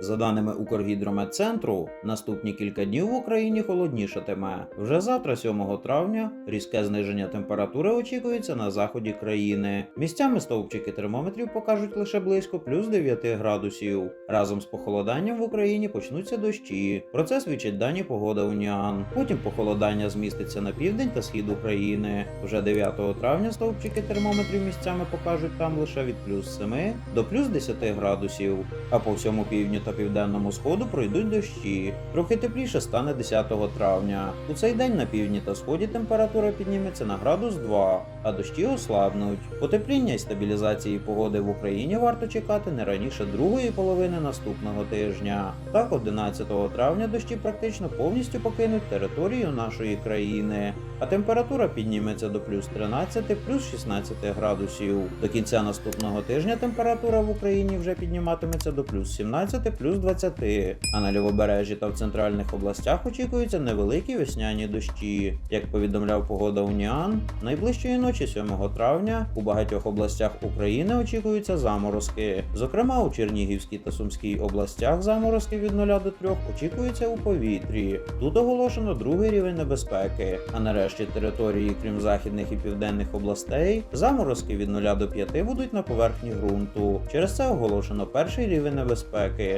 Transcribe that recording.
За даними Укргідрометцентру, наступні кілька днів в Україні холоднішатиме. Вже завтра, 7 травня, різке зниження температури очікується на заході країни. Місцями стовпчики термометрів покажуть лише близько плюс 9 градусів. Разом з похолоданням в Україні почнуться дощі. Про це свідчать дані погода Уніан. Потім похолодання зміститься на південь та схід України. Вже 9 травня стовпчики термометрів місцями покажуть там лише від плюс 7 до плюс 10 градусів. А по всьому півдню та південному сходу пройдуть дощі. Трохи тепліше стане 10 травня. У цей день на півдні та сході температура підніметься на градус 2, а дощі ослабнуть. Потепління і стабілізації погоди в Україні варто чекати не раніше другої половини наступного тижня. Так, 11 травня дощі практично повністю покинуть територію нашої країни, а температура підніметься до плюс 13, плюс 16 градусів. До кінця наступного тижня температура в Україні вже підніматиметься до плюс 17, плюс 20, а на лівобережжі та в центральних областях очікуються невеликі весняні дощі. Як повідомляв погода Уніан, найближчої ночі 7 травня у багатьох областях України очікуються заморозки. Зокрема, у Чернігівській та Сумській областях заморозки від 0 до 3 очікуються у повітрі. Тут оголошено другий рівень небезпеки. А нарешті території, крім західних і південних областей, заморозки від 0 до 5 будуть на поверхні ґрунту. Через це оголошено перший рівень небезпеки.